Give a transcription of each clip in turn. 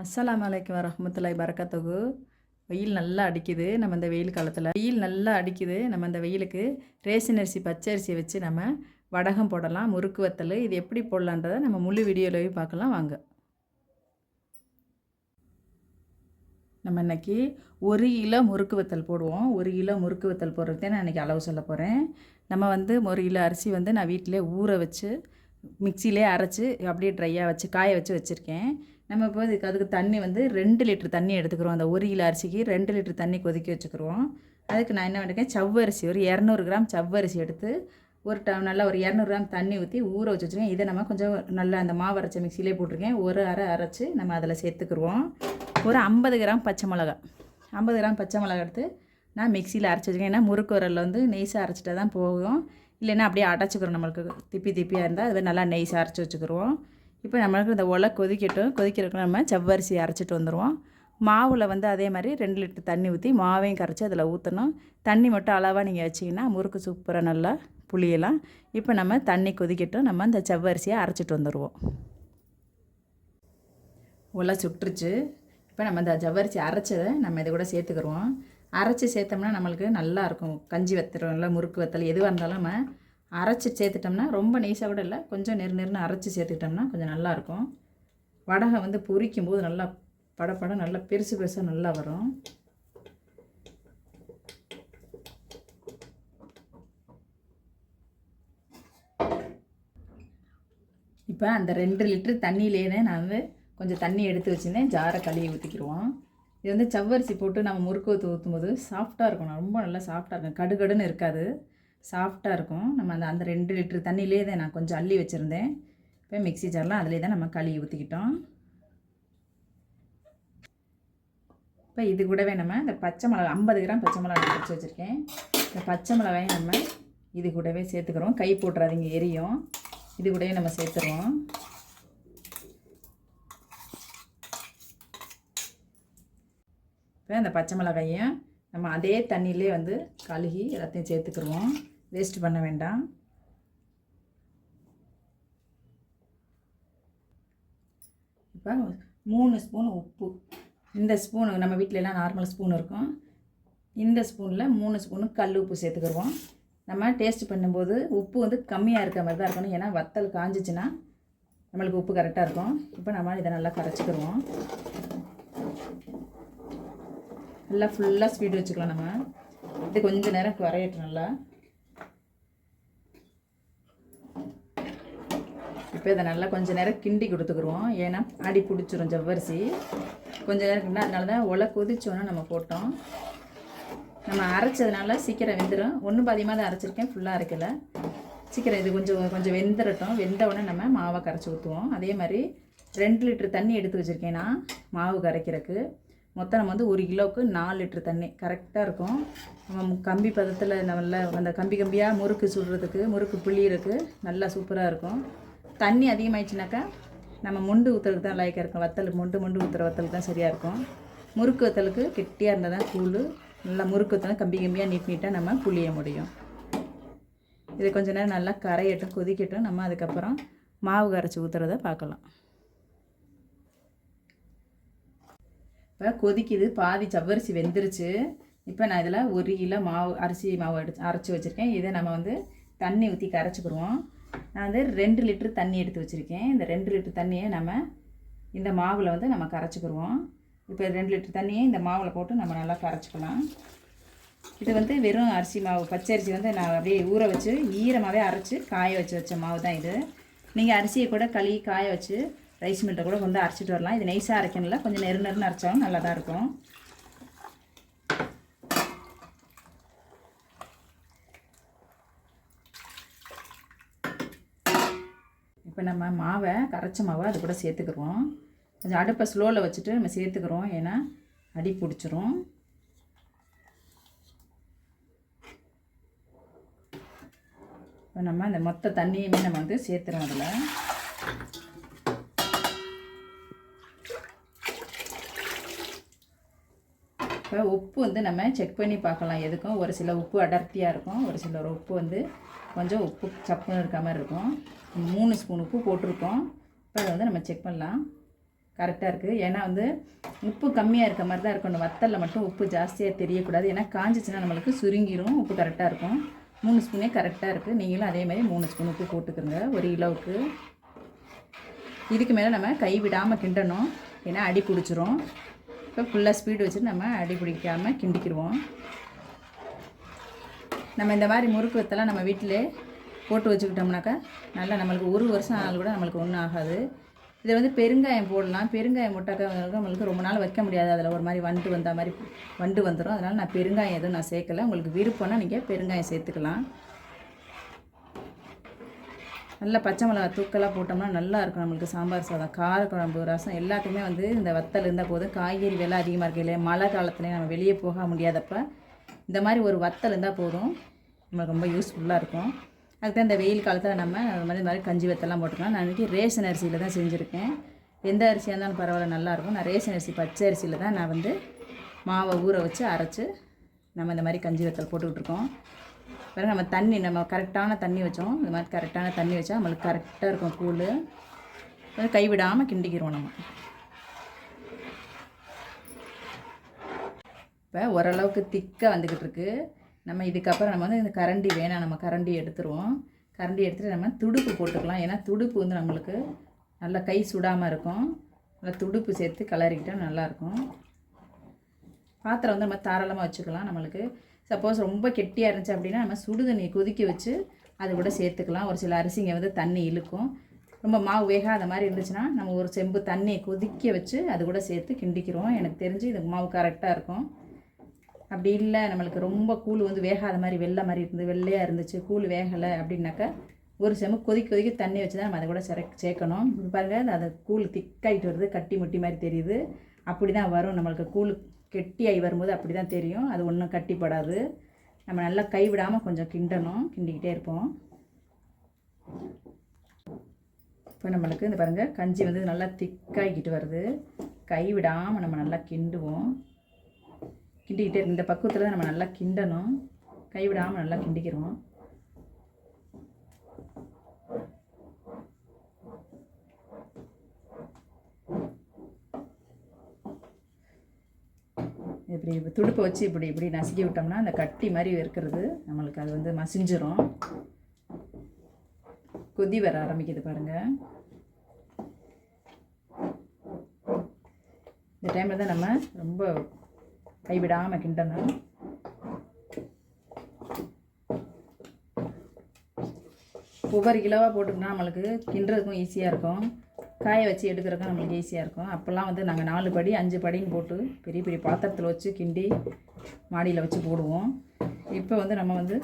அஸ்ஸலாமு வலைக்கம் வரமத்துலாய் பறக்கத்தொகு வெயில் நல்லா அடிக்குது நம்ம இந்த வெயில் காலத்தில். வெயில் நல்லா அடிக்குது நம்ம இந்த வெயிலுக்கு ரேஷன் அரிசி பச்சை அரிசியை வச்சு நம்ம வடகம் போடலாம் முறுக்கு வத்தல். இது எப்படி போடலான்றதை நம்ம முழு வீடியோவில் பார்க்கலாம். வாங்க. நம்ம இன்றைக்கி ஒரு கிலோ முறுக்கு வத்தல் போடுவோம். ஒரு கிலோ முறுக்கு வத்தல் போடுறதே நான் இன்றைக்கி அளவு சொல்ல போகிறேன் நம்ம வந்து ஒரு கிலோ அரிசி வந்து நான் வீட்டிலே ஊற வச்சு மிக்சிலே அரைச்சி அப்படியே ட்ரையாக வச்சு காய வச்சு வச்சுருக்கேன். நம்ம இப்போ இதுக்கு அதுக்கு தண்ணி வந்து ரெண்டு லிட்டர் தண்ணி எடுத்துக்கிறோம். அந்த ஒரு கிலோ அரிசிக்கு ரெண்டு லிட்டர் தண்ணி கொதிக்க வச்சுக்கிறோம். அதுக்கு நான் என்ன பண்ணிருக்கேன்? சவ்வரிசி ஒரு இரநூறு கிராம் சவ்வரிசி எடுத்து ஒரு ட நல்லா ஒரு இரநூறு கிராம் தண்ணி ஊற்றி ஊற வச்சு வச்சுருக்கேன். இதை நம்ம கொஞ்சம் நல்லா அந்த மாவு அரைச்ச மிக்சிலே போட்டிருக்கேன். ஒரு அரை அரைச்சி நம்ம அதில் சேர்த்துக்குருவோம். ஒரு ஐம்பது கிராம் பச்சை மிளகா ஐம்பது கிராம் பச்சை மிளகா எடுத்து நான் மிக்சியில் அரைச்சி வச்சுருக்கேன். ஏன்னா முறுக்கு உரலில் வந்து நெய்ஸாக அரைச்சிட்டா தான் போகும். இல்லைன்னா அப்படியே அடைச்சிக்கிறோம் நம்மளுக்கு. திப்பி திப்பியாக இருந்தால் அது நல்லா நெய்ஸாக அரைச்சி வச்சுக்கிருவோம். இப்போ நம்மளுக்கு இந்த ஒலை கொதிக்கட்டும் கொதிக்கிறதுக்கு நம்ம செவ்வரிசி அரைச்சிட்டு வந்துடுவோம் மாவில் வந்து அதே மாதிரி ரெண்டு லிட்டர் தண்ணி ஊற்றி மாவையும் கரைச்சி அதில் ஊற்றணும் தண்ணி மட்டும் அளவாக நீங்கள் வச்சிங்கன்னா முறுக்கு சூப்பராக நல்லா புளியலாம். இப்போ நம்ம தண்ணி கொதிக்கட்டும் நம்ம அந்த செவ்வரிசியை அரைச்சிட்டு வந்துடுவோம் உலை சுட்டுருச்சு இப்போ நம்ம இந்த ஜவ்வரிசி அரைச்சதை நம்ம இதை கூட சேர்த்துக்கிறோம் அரைச்சி சேர்த்தோம்னா நம்மளுக்கு நல்லா இருக்கும். கஞ்சி வத்துறோம்ல முறுக்கு வத்தல் எதுவாக இருந்தாலும் நம்ம அரைச்சி சேர்த்துட்டோம்னா ரொம்ப நெய்ஸாக கூட இல்லை கொஞ்சம் நெரு நெருன்னு அரைச்சி சேர்த்துக்கிட்டோம்னா கொஞ்சம் நல்லாயிருக்கும் வடகை வந்து பொரிக்கும் போது நல்லா படப்படம் நல்லா பெருசு பெருசாக நல்லா வரும். இப்போ அந்த ரெண்டு லிட்டரு தண்ணியிலேயே நான் வந்து கொஞ்சம் தண்ணி எடுத்து வச்சுருந்தேன். ஜாரை கழுவி ஊற்றிக்கிடுவோம் இது வந்து சவ்வரிசி போட்டு நம்ம முறுக்கு ஊற்று ஊற்றும் போது சாஃப்டாக இருக்கும். ரொம்ப நல்லா சாஃப்டாக இருக்கும். கடுகடுன்னு இருக்காது. சாஃப்டாக இருக்கும். நம்ம அந்த அந்த ரெண்டு லிட்டர் தண்ணியிலே தான் நான் கொஞ்சம் அள்ளி வச்சுருந்தேன். இப்போ மிக்ஸி ஜார்லாம் அதிலே தான் நம்ம கழுவி ஊற்றிக்கிட்டோம் இப்போ இது கூடவே நம்ம இந்த பச்சை மிளகா ஐம்பது கிராம் பச்சை மிளகா பிடிச்சி வச்சுருக்கேன். இந்த பச்சை மிளகாயும் நம்ம இது கூடவே சேர்த்துக்கிறோம். கை போட்டுறாதீங்க எரியும். இது கூடவே நம்ம சேர்த்துருவோம். இப்போ அந்த பச்சை மிளகாயும் நம்ம அதே தண்ணியிலே வந்து கழுகி எல்லாத்தையும் சேர்த்துக்கிடுவோம் வேஸ்ட் பண்ண வேண்டாம். இப்போ மூணு ஸ்பூன் உப்பு. இந்த ஸ்பூனு நம்ம வீட்டிலலாம் எல்லாம் நார்மல் ஸ்பூன் இருக்கும். இந்த ஸ்பூனில் மூணு ஸ்பூனு கல் உப்பு சேர்த்துக்கிடுவோம். நம்ம டேஸ்ட் பண்ணும்போது உப்பு வந்து கம்மியாக இருக்க மாதிரி தான் இருக்கணும். ஏன்னா வத்தல் காஞ்சிச்சுன்னா நம்மளுக்கு உப்பு கரெக்டாக இருக்கும். இப்போ நம்ம இதை நல்லா கரைச்சிக்கிடுவோம். நல்லா ஃபுல்லாக ஸ்பீடு வச்சுக்கலாம் நம்ம. இது கொஞ்சம் நேரம் குறையட்டும் நல்லா. இப்போ இதை நல்லா கொஞ்சம் நேரம் கிண்டி கொடுத்துக்குருவோம். ஏன்னா அடி பிடிச்சிரும் ஜவ்வரிசி. கொஞ்சம் நேரம் கிண்டா அதனால தான் ஒலை கொதிச்சோன்னு நம்ம போட்டோம். நம்ம அரைச்சதுனால சீக்கிரம் வெந்துடும் ஒன்றும் பாதியமாக தான் அரைச்சிருக்கேன். ஃபுல்லாக அரைக்கலை. சீக்கிரம் இது கொஞ்சம் கொஞ்சம் வெந்துடட்டும் வெந்த உடனே நம்ம மாவை கரைச்சி ஊற்றுவோம் அதே மாதிரி ரெண்டு லிட்டர் தண்ணி எடுத்து வச்சுருக்கேன் நான் மாவு கரைக்கிறதுக்கு. மொத்தம் நம்ம வந்து ஒரு கிலோவுக்கு நாலு லிட்டர் தண்ணி. கரெக்டாக இருக்கும். நம்ம கம்பி பதத்தில் நல்ல அந்த கம்பி கம்பியாக முறுக்கு சுடுறதுக்கு முறுக்கு புளியறதுக்கு நல்லா சூப்பராக இருக்கும். தண்ணி அதிகமாகிடுச்சுனாக்கா நம்ம முண்டு ஊற்றுறதுக்கு தான் லைக்காக இருக்கும். வத்தல் முண்டு முண்டு ஊற்றுற வத்தலுக்கு தான் சரியாக இருக்கும். முறுக்கு வத்தலுக்கு கெட்டியாக இருந்தால் தான் கூழ் நல்லா முறுக்கு வத்தலும் கம்பி கம்பியாக நீட் நீட்டாக நம்ம புளிய முடியும். இது கொஞ்ச நேரம் நல்லா கரையட்டும் கொதிக்கட்டும். நம்ம அதுக்கப்புறம் மாவு கரைச்சி ஊற்றுறத பார்க்கலாம். இப்போ கொதிக்குது பாதி சவ்வரிசி வெந்துருச்சு. இப்போ நான் இதில் ஒரு கிலோ மாவு அரிசி மாவு எடுத்து அரைச்சி வச்சுருக்கேன். இதை நம்ம வந்து தண்ணி ஊற்றி கரைச்சிக்கிடுவோம் நான் வந்து ரெண்டு லிட்ரு தண்ணி எடுத்து வச்சுருக்கேன். இந்த ரெண்டு லிட்டர் தண்ணியை நம்ம இந்த மாவில் வந்து நம்ம கரைச்சிக்கிடுவோம் இப்போ ரெண்டு லிட்டர் தண்ணியை இந்த மாவில் போட்டு நம்ம நல்லா கரைச்சிக்கலாம். இது வந்து வெறும் அரிசி மாவு பச்சை அரிசி வந்து நான் அப்படியே ஊற வச்சு ஈரமாகவே அரைச்சி காய வச்சு வச்ச மாவு தான் இது. நீங்கள் அரிசியை கூட கழுவி காய வச்சு ரைஸ் மில்லில் கூட கொண்டு அரைச்சிட்டு வரலாம். இது நைஸாக அரைக்கணும்ல. கொஞ்சம் நெரு நெருன்னு அரைச்சாலும் நல்லா தான் இருக்கும். இப்போ நம்ம மாவை கரைச்ச மாவை அது கூட சேர்த்துக்கிறோம். கொஞ்சம் அடுப்பை ஸ்லோவில் வச்சுட்டு நம்ம சேர்த்துக்கிறோம். ஏன்னா அடி பிடிச்சிரும். இப்போ நம்ம அந்த மொத்த தண்ணியுமே நம்ம வந்து சேர்த்துறோம் அதில். இப்போ உப்பு வந்து நம்ம செக் பண்ணி பார்க்கலாம். எதுக்கும் ஒரு சில உப்பு அடர்த்தியாக இருக்கும் ஒரு சில உப்பு வந்து கொஞ்சம் உப்பு சப்புன்னு இருக்க மாதிரி இருக்கும். மூணு ஸ்பூன் உப்பு போட்டிருக்கோம். இப்போ அதை வந்து நம்ம செக் பண்ணலாம். கரெக்டாக இருக்குது ஏன்னா வந்து உப்பு கம்மியாக இருக்க மாதிரி தான் இருக்கணும் வத்தலில் மட்டும் உப்பு ஜாஸ்தியாக தெரியக்கூடாது. ஏன்னா காஞ்சிச்சுன்னா நம்மளுக்கு சுருங்கிரும். உப்பு கரெக்டாக இருக்கும். மூணு ஸ்பூனே கரெக்டாக இருக்குது நீங்களும் அதே மாதிரி மூணு ஸ்பூன் உப்பு போட்டுக்கோங்க. ஒரு கிலோவுக்கு இதுக்கு மேலே நம்ம கை விடாமல் கிண்டணும். ஏன்னா அடி பிடிச்சிரும். இப்போ ஃபுல்லாக ஸ்பீடு வச்சுட்டு நம்ம அடி பிடிக்காமல் கிண்டிக்கிடுவோம். நம்ம இந்த மாதிரி முறுக்கு வத்தெல்லாம் நம்ம வீட்டிலே போட்டு வச்சுக்கிட்டோம்னாக்கா நல்லா நம்மளுக்கு ஒரு வருஷம் ஆனால் கூட நம்மளுக்கு ஒன்றும் ஆகாது. இதை வந்து பெருங்காயம் போடலாம். பெருங்காயம் போட்டாக்கா நம்மளுக்கு ரொம்ப நாள் வைக்க முடியாது. அதில் ஒரு மாதிரி வண்டு வந்த மாதிரி வண்டு வந்துடும் அதனால் நான் பெருங்காயம் எதுவும் நான் சேர்க்கல. உங்களுக்கு விருப்பம்னா நீங்கள் பெருங்காயம் சேர்த்துக்கலாம். நல்லா பச்சை மிளகா தூக்கலாக போட்டோம்னா நல்லா இருக்கும் நம்மளுக்கு சாம்பார் சாதம் கார குழம்பு ரசம் எல்லாத்துக்குமே வந்து இந்த வத்தல் இருந்தால் போதும். காய்கறி விலை அதிகமாக இருக்கு இல்லையா? மழை காலத்துலேயும் நம்ம வெளியே போக முடியாதப்போ இந்த மாதிரி ஒரு வத்தல் இருந்தால் போதும். நம்மளுக்கு ரொம்ப யூஸ்ஃபுல்லாக இருக்கும். அதுக்கு தான் இந்த வெயில் காலத்தில் நம்ம அது மாதிரி இந்த மாதிரி கஞ்சி வத்தெல்லாம் போட்டுக்கலாம். நான் இன்றைக்கி ரேஷன் அரிசியில் தான் செஞ்சுருக்கேன். எந்த அரிசியாக இருந்தாலும் பரவாயில்ல நல்லாயிருக்கும் நான் ரேஷன் அரிசி பச்சை அரிசியில் தான் நான் வந்து மாவை ஊற வச்சு அரைச்சி நம்ம இந்த மாதிரி கஞ்சி வத்தல் போட்டுக்கிட்டு இருக்கோம். பிறகு நம்ம தண்ணி நம்ம கரெக்டான தண்ணி வச்சோம். இந்த மாதிரி கரெக்டான தண்ணி வச்சா நம்மளுக்கு கரெக்டாக இருக்கும் கூழ். கைவிடாமல் கிண்டிக்கிறோம் நம்ம. இப்போ ஓரளவுக்கு திக்காக வந்துக்கிட்டு இருக்குது நம்ம இதுக்கப்புறம் நம்ம வந்து இந்த கரண்டி வேணாம் நம்ம கரண்டி எடுத்துருவோம். கரண்டி எடுத்துகிட்டு நம்ம துடுப்பு போட்டுக்கலாம். ஏன்னா துடுப்பு வந்து நம்மளுக்கு நல்லா கை சுடாமல் இருக்கும். நல்லா துடுப்பு சேர்த்து கலரிக்கிட்டால் நல்லாயிருக்கும். பாத்திரம் வந்து நம்ம தாராளமாக வச்சுக்கலாம் நம்மளுக்கு. சப்போஸ் ரொம்ப கெட்டியாக இருந்துச்சு அப்படின்னா நம்ம சுடு தண்ணியை கொதிக்க வச்சு அது கூட சேர்த்துக்கலாம். ஒரு சில அரிசிங்க வந்து தண்ணி இழுக்கும். ரொம்ப மாவு வேகாத மாதிரி இருந்துச்சுன்னா நம்ம ஒரு செம்பு தண்ணியை கொதிக்க வச்சு அது கூட சேர்த்து கிண்டிக்கிறோம். எனக்கு தெரிஞ்சு இது மாவு கரெக்டாக இருக்கும். அப்படி இல்லை நம்மளுக்கு ரொம்ப கூழ் வந்து வேகாத மாதிரி வெள்ளை மாதிரி இருந்து வெள்ளையாக இருந்துச்சு கூழ் வேகலை அப்படின்னாக்கா ஒரு செம கொதிக்க கொதிக்க தண்ணி வச்சு தான் நம்ம அதை கூட சிற சேர்க்கணும். பாருங்கள் அது கூழ் திக்காயிட்டு வருது கட்டி முட்டி மாதிரி தெரியுது. அப்படி தான் வரும். நம்மளுக்கு கூழ் கெட்டியாகி வரும்போது அப்படி தான் தெரியும். அது ஒன்றும் கட்டிப்படாது நம்ம நல்லா கைவிடாமல் கொஞ்சம் கிண்டணும். கிண்டிக்கிட்டே இருப்போம். இப்போ நம்மளுக்கு இந்த பாருங்கள் கஞ்சி வந்து நல்லா திக்காகிக்கிட்டு வருது. கைவிடாமல் நம்ம நல்லா கிண்டுவோம். கிண்டிக்கிட்டே இந்த பக்குவத்தில் தான் நம்ம நல்லா கிண்டணும். கைவிடாமல் நல்லா கிண்டிக்கிறோம். இப்படி துடுப்பை வச்சு இப்படி இப்படி நசுக்கி விட்டோம்னா அந்த கட்டி மாதிரி இருக்கிறது நம்மளுக்கு அது வந்து மசிஞ்சிரும். கொதி வர ஆரம்பிக்குது பாருங்கள் இந்த டைமில் தான் நம்ம ரொம்ப கைவிடாமல் கிண்டணும். ஒவ்வொரு கிலோவாக போட்டுக்கினா நம்மளுக்கு கிண்டுறதுக்கும் ஈஸியாக இருக்கும். காய வச்சு எடுக்கிறதுக்கும் நம்மளுக்கு ஈஸியாக இருக்கும். அப்போல்லாம் வந்து நாங்கள் நாலு படி அஞ்சு படின்னு போட்டு பெரிய பெரிய பாத்திரத்தில் வச்சு கிண்டி மாடியில் வச்சு போடுவோம். இப்போ வந்து நம்ம வந்து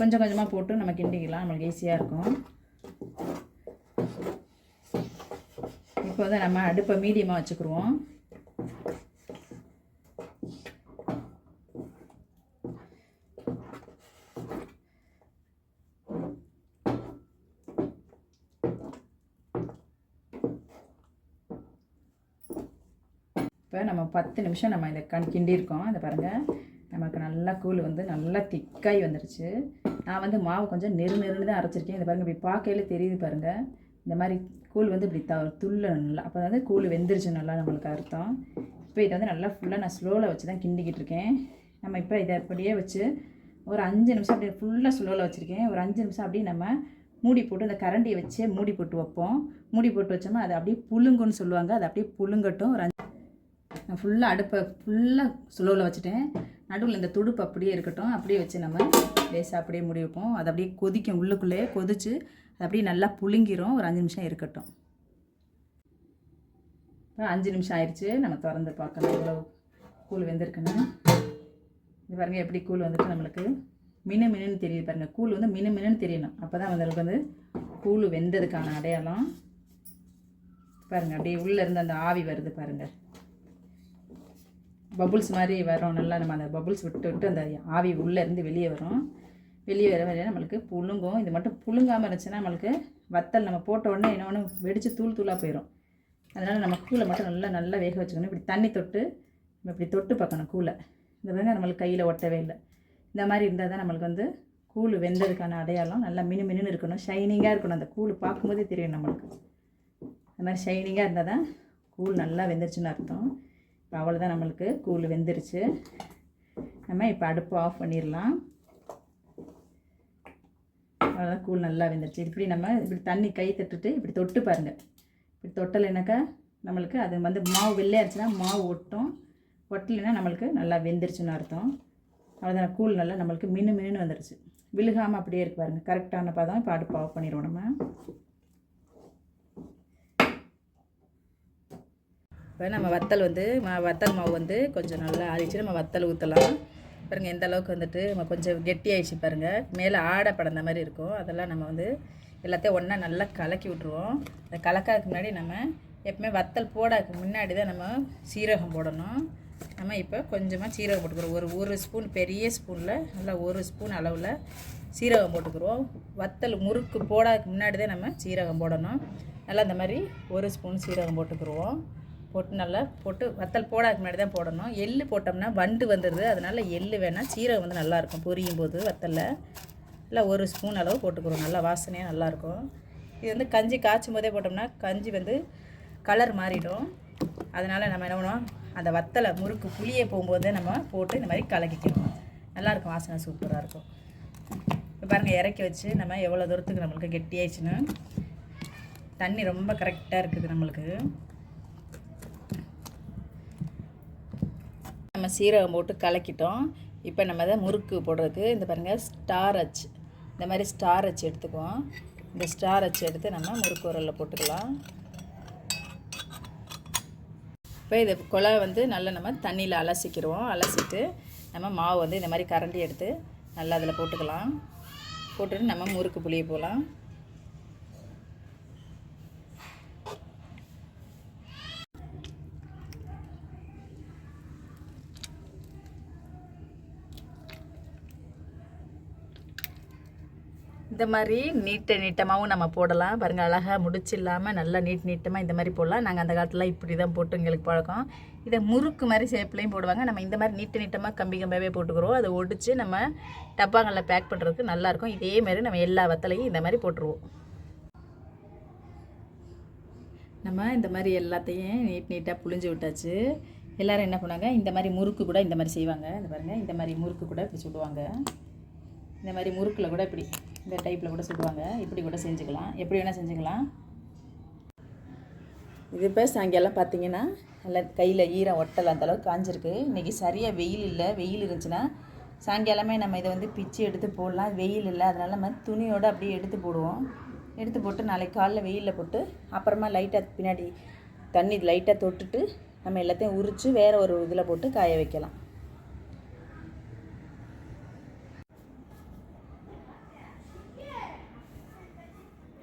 கொஞ்சம் கொஞ்சமாக போட்டு நம்ம கிண்டிக்கலாம். நம்மளுக்கு ஈஸியாக இருக்கும். இப்போ வந்து நம்ம அடுப்பை மீடியமாக வச்சுக்கிருவோம் இப்போ நம்ம பத்து நிமிஷம் நம்ம இதை கண் கிண்டியிருக்கோம். அதை பாருங்கள் நமக்கு நல்லா கூழ் வந்து நல்லா திக்காய் வந்துருச்சு. நான் வந்து மாவு கொஞ்சம் நெரு நெருன்னு தான் அரைச்சிருக்கேன். இதை பாருங்கள் இப்படி பார்க்கையில தெரியுது பாருங்கள் இந்த மாதிரி கூழ் வந்து இப்படி த துள்ள நல்லா அப்போ வந்து கூழ் வெந்துருச்சு நல்லா நம்மளுக்கு அர்த்தம். இப்போ இதை வந்து நல்லா ஃபுல்லாக நான் ஸ்லோவில் வச்சு தான் கிண்டிக்கிட்டு இருக்கேன். நம்ம இப்போ இதை அப்படியே வச்சு ஒரு அஞ்சு நிமிஷம் அப்படியே ஃபுல்லாக ஸ்லோவில் வச்சுருக்கேன். ஒரு அஞ்சு நிமிஷம் அப்படியே நம்ம மூடி போட்டு அந்த கரண்டியை வச்சே மூடி போட்டு வைப்போம். மூடி போட்டு வச்சோம்னா அது அப்படியே புழுங்குன்னு சொல்லுவாங்க. அது அப்படியே புழுங்கட்டும். ஒரு அஞ்சு நான் ஃபுல்லாக அடுப்பை ஃபுல்லாக ஸ்லோவில் வச்சுட்டேன். நடுவில் இந்த துடுப்பு அப்படியே இருக்கட்டும். அப்படியே வச்சு நம்ம லேசாக அப்படியே முடி வைப்போம். அது அப்படியே கொதிக்கும் உள்ளுக்குள்ளேயே கொதிச்சு அது அப்படியே நல்லா புழுங்கிரும். ஒரு அஞ்சு நிமிஷம் இருக்கட்டும். இப்போ அஞ்சு நிமிஷம் ஆயிடுச்சு. நம்ம திறந்து பார்க்கலாம். எவ்வளோ கூழ் வெந்திருக்குன்னு. இது பாருங்கள் எப்படி கூழ் வந்துட்டு நம்மளுக்கு. மின மினுன்னு தெரியுது பாருங்கள் கூழ் வந்து மின மினுன்னு தெரியணும். அப்போ தான் வந்து வந்து கூழ் வெந்ததுக்கான அடையாளம். பாருங்கள் அப்படியே உள்ளே இருந்து அந்த ஆவி வருது பாருங்கள் பபுள்ஸ் மாதிரி வரும். நல்லா நம்ம அந்த பபுள்ஸ் விட்டு விட்டு அந்த ஆவி உள்ளேருந்து வெளியே வரும். வெளியே வர வரையா நம்மளுக்கு புழுங்கும். இது மட்டும் புழுங்காமல் இருந்துச்சுன்னா நம்மளுக்கு வத்தல் நம்ம போட்ட உடனே என்ன ஒன்று வெடித்து தூள் தூளாக போயிடும் அதனால் நம்ம கூழை மட்டும் நல்லா நல்லா வேக வச்சுக்கணும். இப்படி தண்ணி தொட்டு நம்ம இப்படி தொட்டு பார்க்கணும் கூழை. இந்த மாதிரி நம்மளுக்கு கையில் ஒட்டவே இல்லை. இந்த மாதிரி இருந்தால் தான் நம்மளுக்கு வந்து கூழ் வெந்ததுக்கான அடையாளம். நல்லா மினு மினுன்னு இருக்கணும். ஷைனிங்காக இருக்கணும். அந்த கூழ் பார்க்கும்போதே தெரியும் நம்மளுக்கு. அந்த மாதிரி ஷைனிங்காக இருந்தால் தான் கூழ் நல்லா வெந்துருச்சுன்னு அர்த்தம். இப்போ அவ்வளோதான் நம்மளுக்கு கூழ் வெந்துருச்சு. நம்ம இப்போ அடுப்பு ஆஃப் பண்ணிடலாம். அவ்வளோதான் கூழ் நல்லா வெந்துருச்சு. இப்படி நம்ம இப்படி தண்ணி கை தட்டுட்டு இப்படி தொட்டு பாருங்கள் இப்படி தொட்டலைனாக்கா நம்மளுக்கு அது வந்து மாவு வெள்ளையாச்சுன்னா மாவு ஒட்டும். ஒட்டலைன்னா நம்மளுக்கு நல்லா வெந்துருச்சுன்னு அர்த்தம். அவ்வளோதான் கூழ் நல்லா நம்மளுக்கு மினு மினுன்னு வந்துருச்சு. விழுகாமல் அப்படியே இருக்கு பாருங்கள் கரெக்டான பதம் இப்போ அடுப்பு ஆஃப் பண்ணிடுவோம் நம்ம. இப்போ நம்ம வத்தல் வந்து மா வத்தல் மாவு வந்து கொஞ்சம் நல்லா ஆறிச்சு நம்ம வத்தல் ஊற்றலாம் பாருங்கள் எந்த அளவுக்கு வந்துட்டு நம்ம கொஞ்சம் கெட்டியாயிடுச்சு பாருங்கள் மேலே ஆடை படந்த மாதிரி இருக்கும். அதெல்லாம் நம்ம வந்து எல்லாத்தையும் ஒன்றா நல்லா கலக்கி விட்ருவோம் அந்த கலக்காதுக்கு முன்னாடி நம்ம எப்பவுமே வத்தல் போடாதுக்கு முன்னாடி தான் நம்ம சீரகம் போடணும். நம்ம இப்போ கொஞ்சமாக சீரகம் போட்டுக்கிறோம். ஒரு ஒரு ஸ்பூன் பெரிய ஸ்பூனில் நல்லா ஒரு ஸ்பூன் அளவில் சீரகம் போட்டுக்கிறோம். வத்தல் முறுக்கு போடாதுக்கு முன்னாடி தான் நம்ம சீரகம் போடணும். நல்லா இந்த மாதிரி ஒரு ஸ்பூன் சீரகம் போட்டுக்கிருவோம் போட்டு நல்லா போட்டு வத்தல் போடாதுக்கு முன்னாடி தான் போடணும். எள்ளு போட்டோம்னா வண்டு வந்துடுது அதனால் எள்ளு வேணால் சீரகம் வந்து நல்லாயிருக்கும் பொரியும் போது வத்தலில். இல்லை ஒரு ஸ்பூன் அளவு போட்டுக்கிறோம் நல்லா வாசனையாக நல்லாயிருக்கும் இது வந்து கஞ்சி காய்ச்சும் போதே போட்டோம்னா கஞ்சி வந்து கலர் மாறிடும். அதனால் நம்ம என்ன பண்ணுவோம்? அந்த வத்தலை முறுக்கு புளியை போகும்போதே நம்ம போட்டு இந்த மாதிரி கலக்கிக்கணும். நல்லாயிருக்கும் வாசனை சூப்பராக இருக்கும். இப்போ பாருங்கள் இறக்கி வச்சு நம்ம எவ்வளோ தூரத்துக்கு நம்மளுக்கு கெட்டியாயிடுச்சுன்னு. தண்ணி ரொம்ப கரெக்டாக இருக்குது நம்மளுக்கு. நம்ம சீரகம் போட்டு கலக்கிட்டோம். இப்போ நம்ம அதை முறுக்கு போடுறதுக்கு இந்த பாருங்கள் ஸ்டார் அச்சு இந்த மாதிரி ஸ்டார் அச்சு எடுத்துக்குவோம். இந்த ஸ்டார் அச்சு எடுத்து நம்ம முறுக்கு உரலில் போட்டுக்கலாம். இப்போ இதை குலை வந்து நல்லா நம்ம தண்ணியில் அலசிக்கிறோம் அலசிட்டு நம்ம மாவு வந்து இந்த மாதிரி கரண்டி எடுத்து நல்லா அதில் போட்டுக்கலாம். போட்டுட்டு நம்ம முறுக்கு புளிய போகலாம் இந்த மாதிரி நீட்ட நீட்டமாகவும் நம்ம போடலாம். பாருங்கள் அழகாக முடிச்சு இல்லாமல் நல்லா நீட் நீட்டமாக இந்த மாதிரி போடலாம். நாங்கள் அந்த காலத்தில் இப்படி தான் போட்டு எங்களுக்கு பழக்கம். இதை முறுக்கு மாதிரி ஷேப்லேயும் போடுவாங்க. நம்ம இந்த மாதிரி நீட்ட நீட்டமாக கம்பி கம்பியாகவே போட்டுக்கிறோம். அதை ஒடிச்சு நம்ம டப்பாங்களில் பேக் பண்ணுறதுக்கு நல்லாயிருக்கும். இதே மாதிரி நம்ம எல்லா வத்தலையும் இந்த மாதிரி போட்டுருவோம். நம்ம இந்த மாதிரி எல்லாத்தையும் நீட் நீட்டாக புழிஞ்சு விட்டாச்சு. எல்லோரும் என்ன பண்ணாங்க இந்த மாதிரி முறுக்கு கூட இந்த மாதிரி செய்வாங்க. இந்த பாருங்கள் இந்த மாதிரி முறுக்கு கூட இப்படி சுடுவாங்க. இந்த மாதிரி முறுக்கில் கூட இப்படி இந்த டைப்பில் கூட சுடுவாங்க. இப்படி கூட செஞ்சுக்கலாம். எப்படி வேணால் செஞ்சுக்கலாம். இது இப்போ சாயங்காலம் பார்த்தீங்கன்னா நல்லா கையில் ஈரம் ஒட்டலை அந்தளவுக்கு காஞ்சிருக்கு. இன்றைக்கி சரியாக வெயில் இல்லை. வெயில் இருந்துச்சுன்னா சாயங்காலமே நம்ம இதை வந்து பிச்சு எடுத்து போடலாம். வெயில் இல்லை அதனால் நம்ம துணியோடு அப்படியே எடுத்து போடுவோம். எடுத்து போட்டு நாளைக்கு காலைல வெயிலில் போட்டு அப்புறமா லைட்டாக பின்னாடி தண்ணி லைட்டாக தொட்டுட்டு நம்ம எல்லாத்தையும் உரித்து வேறு ஒரு இதில் போட்டு காய வைக்கலாம்.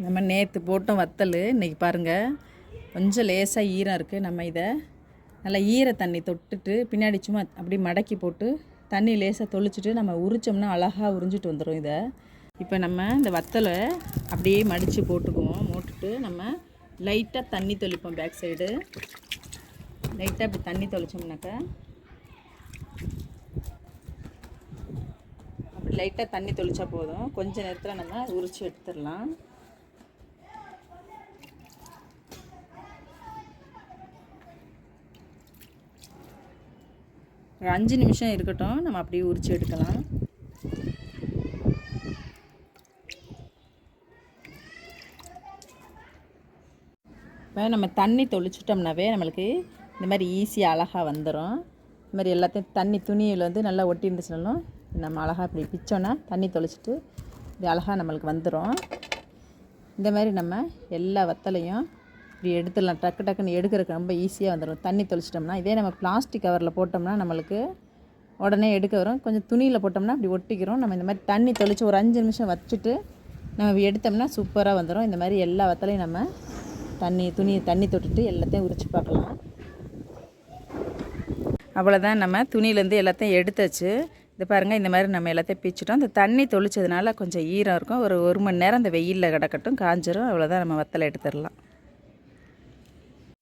நம்ம நேற்று போட்டோம் வத்தல் இன்றைக்கி பாருங்கள் கொஞ்சம் லேசாக ஈரம் இருக்குது நம்ம இதை. நல்லா ஈர தண்ணி தொட்டுட்டு பின்னாடி சும்மா அப்படி மடக்கி போட்டு தண்ணி லேசாக தொளிச்சிட்டு நம்ம உரிச்சோம்னா அழகாக உறிஞ்சிட்டு வந்துடும் இதை. இப்போ நம்ம இந்த வத்தலை அப்படியே மடித்து போட்டுக்குவோம். போட்டுட்டு நம்ம லைட்டாக தண்ணி தொளிப்போம் பேக் சைடு லைட்டாக இப்படி தண்ணி தொளிச்சோம்னாக்கா அப்படி லைட்டாக தண்ணி தொளிச்சா போதும். கொஞ்சம் நேரத்தில் நம்ம உரித்து எடுத்துடலாம். ஒரு அஞ்சு நிமிஷம் இருக்கட்டும் நம்ம அப்படியே உரிச்சு எடுக்கலாம். இப்போ நம்ம தண்ணி தொளிச்சிட்டோம்னாவே நம்மளுக்கு இந்த மாதிரி ஈஸியாக அழகாக வந்துடும் இந்த மாதிரி எல்லாத்தையும் தண்ணி துணியில் வந்து நல்லா ஒட்டி இருந்துச்சுனாலும் நம்ம அழகாக இப்படி பிச்சோன்னா தண்ணி தொளிச்சிட்டு இது அழகாக நம்மளுக்கு வந்துடும் இந்த மாதிரி நம்ம எல்லா வத்தலையும் இப்படி எடுத்துடலாம் டக்கு டக்குன்னு எடுக்கிறதுக்கு ரொம்ப ஈஸியாக வந்துடும் தண்ணி தொளிச்சிட்டோம்னா இதே நம்ம பிளாஸ்டிக் கவரில் போட்டோம்னா நம்மளுக்கு உடனே எடுக்க வரும். கொஞ்சம் துணியில் போட்டோம்னா அப்படி ஒட்டிக்கிறோம். நம்ம இந்த மாதிரி தண்ணி தொளித்து ஒரு அஞ்சு நிமிஷம் வச்சுட்டு நம்ம எடுத்தோம்னா சூப்பராக வந்துடும் இந்த மாதிரி எல்லா வத்தலையும் நம்ம தண்ணி துணி தண்ணி தொட்டுட்டு எல்லாத்தையும் உரித்து பார்க்கலாம். அவ்வளோதான் நம்ம துணியிலேருந்து எல்லாத்தையும் எடுத்தாச்சு. இது பாருங்கள் இந்த மாதிரி நம்ம எல்லாத்தையும் பிச்சுட்டோம். இந்த தண்ணி தொளிச்சதுனால கொஞ்சம் ஈரம் இருக்கும். ஒரு ஒரு மணி நேரம் அந்த வெயிலில் கிடக்கட்டும் காஞ்சிரும். அவ்வளோதான் நம்ம வத்தலை எடுத்துடலாம்.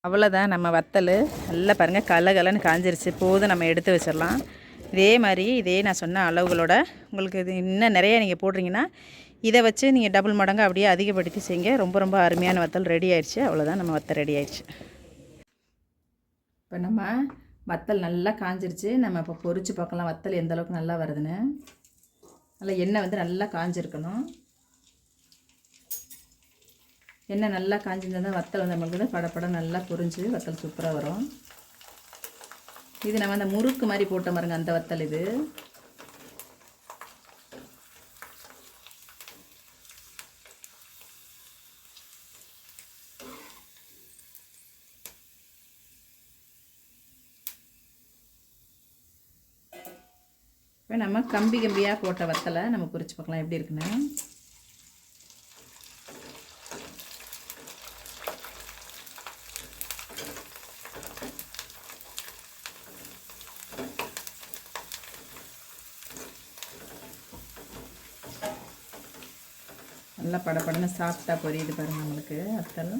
அவ்வளோதான் நம்ம வத்தல் நல்லா பாருங்கள் கலகலன்னு காஞ்சிருச்சு. போதும் நம்ம எடுத்து வச்சிடலாம். இதே மாதிரி இதே நான் சொன்ன அளவுகளோட உங்களுக்கு இது இன்னும் நிறையா நீங்கள் போடுறீங்கன்னா இதை வச்சு நீங்கள் டபுள் மடங்கு அப்படியே அதிகப்படுத்தி செய்யுங்க. ரொம்ப ரொம்ப அருமையான வத்தல் ரெடி ஆயிடுச்சு. அவ்வளோதான் நம்ம வத்தல் ரெடி ஆயிடுச்சு. இப்போ நம்ம வத்தல் நல்லா காஞ்சிருச்சு. நம்ம இப்போ பொறிச்சு பார்க்கலாம் வத்தல் எந்த அளவுக்கு நல்லா வருதுன்னு. நல்லா எண்ணெய் வந்து நல்லா காஞ்சிருக்கணும். எண்ணெய் நல்லா காஞ்சிருந்தால் தான் வத்தல் வந்து நம்மளுக்கு வந்து படப்படம் நல்லா பொரிஞ்சு வத்தல் சூப்பராக வரும். இது நம்ம அந்த முறுக்கு மாதிரி போட்ட பாருங்க அந்த வத்தல் இது. இப்போ நம்ம கம்பி கம்பியாக போட்ட வத்தலை நம்ம பொரிச்சு பார்க்கலாம் எப்படி இருக்குன்னு. நல்லா படபடன்னு சாஃப்டாக பொரியுது பாருங்கள் நம்மளுக்கு வத்தல்